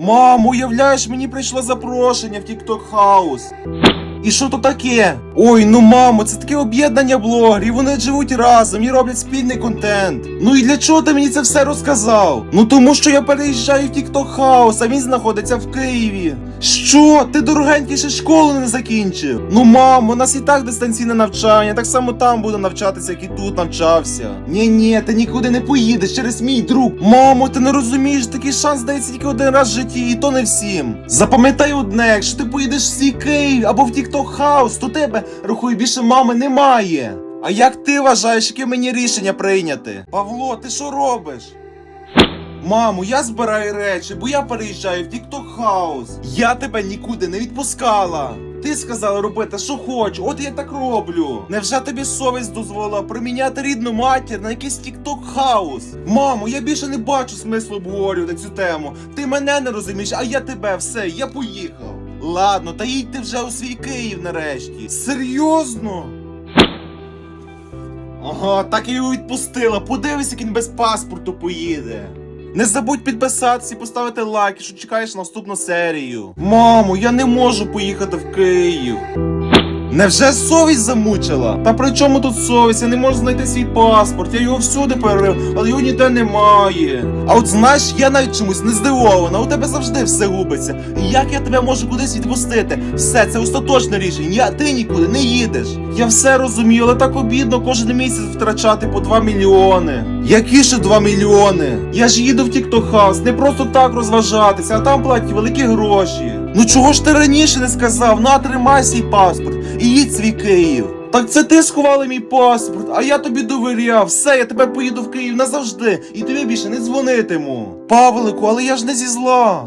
Мамо, уявляєш, мені прийшло запрошення в TikTok House. І що то таке? Ой, ну мамо, це таке об'єднання блогерів, вони живуть разом і роблять спільний контент. Ну і для чого ти мені це все розказав? Ну тому що я переїжджаю в TikTok House, а він знаходиться в Києві. Що? Ти дорогенький ще школу не закінчив? Ну мамо, у нас і так дистанційне навчання, так само там буду навчатися, як і тут навчався. Ні, ні, ти нікуди не поїдеш через мій друг. Мамо, ти не розумієш, такий шанс дається тільки один раз в житті, і то не всім. Запам'ятай одне, якщо ти поїдеш в свій Київ або в TikTok House, то тебе, рахуй, більше мами немає. А як ти вважаєш, яке мені рішення прийняти? Павло, ти що робиш? Мамо, я збираю речі, бо я переїжджаю в TikTok House. Я тебе нікуди не відпускала. Ти сказала робити, що хочу, от я так роблю. Невже тобі совість дозволила приміняти рідну матір на якийсь TikTok House? Мамо, я більше не бачу смислу обговорювати цю тему. Ти мене не розумієш, а я тебе все, я поїхав. Ладно, та їдь ти вже у свій Київ нарешті. Серйозно? Ага, так і його відпустила. Подивись, як він без паспорту поїде. Не забудь підписатися і поставити лайк, що чекаєш наступну серію. Мамо, я не можу поїхати в Київ. Невже совість замучила? Та при чому тут совість? Я не можу знайти свій паспорт. Я його всюди перерив, але його ніде немає. А от знаєш, я навіть чомусь не здивована. У тебе завжди все губиться. Як я тебе можу кудись відпустити? Все, це остаточне рішення. Ти нікуди не їдеш. Я все розумію, але так обідно кожен місяць втрачати по 2 мільйони. Які ще 2 мільйони? Я ж їду в House не просто так розважатися, а там платять великі гроші. Ну чого ж ти раніше не сказав? На, тримай свій паспорт і їдь свій Київ. Так це ти сховали мій паспорт, а я тобі довіряв. Все, я тебе поїду в Київ назавжди і тобі більше не дзвонитиму. Павлику, але я ж не зі зла.